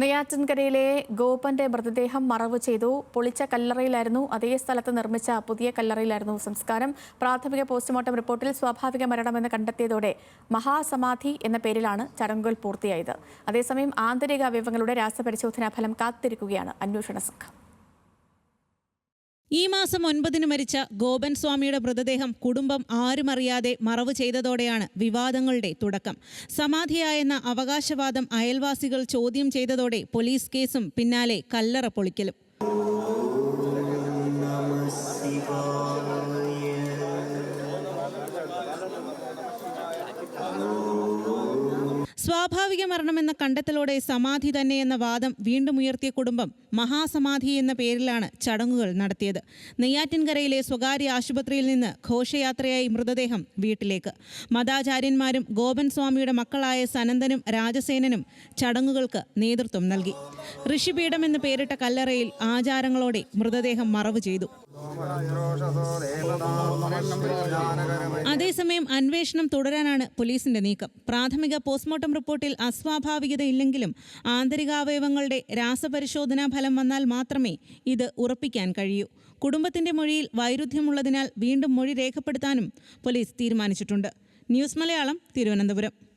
നെയ്യാറ്റിൻകരയിലെ ഗോപന്റെ മൃതദേഹം മറവ് ചെയ്തു. പൊളിച്ച കല്ലറയിലായിരുന്നു. അതേ സ്ഥലത്ത് നിർമ്മിച്ച പുതിയ കല്ലറയിലായിരുന്നു സംസ്കാരം. പ്രാഥമിക പോസ്റ്റ്മോർട്ടം റിപ്പോർട്ടിൽ സ്വാഭാവിക മരണമെന്ന് കണ്ടെത്തിയതോടെ മഹാസമാധി എന്ന പേരിലാണ് ചടങ്ങുകൾ പൂർത്തിയായത്. അതേസമയം ആന്തരിക അവയവങ്ങളുടെ രാസപരിശോധനാ ഫലം കാത്തിരിക്കുകയാണ് അന്വേഷണ സംഘം. ഈ മാസം ഒൻപതിന് മരിച്ച ഗോപൻ സ്വാമിയുടെ മൃതദേഹം കുടുംബം ആരുമറിയാതെ മറവ് ചെയ്തതോടെയാണ് വിവാദങ്ങളുടെ തുടക്കം. സമാധിയായെന്ന അവകാശവാദം അയൽവാസികൾ ചോദ്യം ചെയ്തതോടെ പോലീസ് കേസും പിന്നാലെ കല്ലറ പൊളിക്കലും. സ്വാഭാവിക മരണം എന്ന കണ്ടെത്തലോടെ സമാധി തന്നെ എന്ന വാദം വീണ്ടും ഉയർത്തിയ കുടുംബം മഹാസമാധി എന്ന പേരിലാണ് ചടങ്ങുകൾ നടത്തിയത്. നെയ്യാറ്റിൻകരയിലെ സ്വകാര്യ ആശുപത്രിയിൽ നിന്ന് ഘോഷയാത്രയായി മൃതദേഹം വീട്ടിലേക്ക്. മതാചാര്യന്മാരും ഗോപൻ സ്വാമിയുടെ മക്കളായ സനന്ദനും രാജസേനനും ചടങ്ങുകൾക്ക് നേതൃത്വം നൽകി. ഋഷിപീഠം എന്ന് പേരിട്ട കല്ലറയിൽ ആചാരങ്ങളോടെ മൃതദേഹം മറവ് ചെയ്തു. അതേസമയം അന്വേഷണം തുടരാനാണ് പോലീസിന്റെ നീക്കം. പ്രാഥമിക പോസ്റ്റ്മോർട്ടം റിപ്പോർട്ടിൽ അസ്വാഭാവികതയില്ലെങ്കിലും ആന്തരികാവയവങ്ങളുടെ രാസപരിശോധനാ ഫലം വന്നാൽ മാത്രമേ ഇത് ഉറപ്പിക്കാൻ കഴിയൂ. കുടുംബത്തിന്റെ മൊഴിയിൽ വൈരുദ്ധ്യമുള്ളതിനാൽ വീണ്ടും മൊഴി രേഖപ്പെടുത്താനും പോലീസ് തീരുമാനിച്ചിട്ടുണ്ട്. ന്യൂസ് മലയാളം തിരുവനന്തപുരം.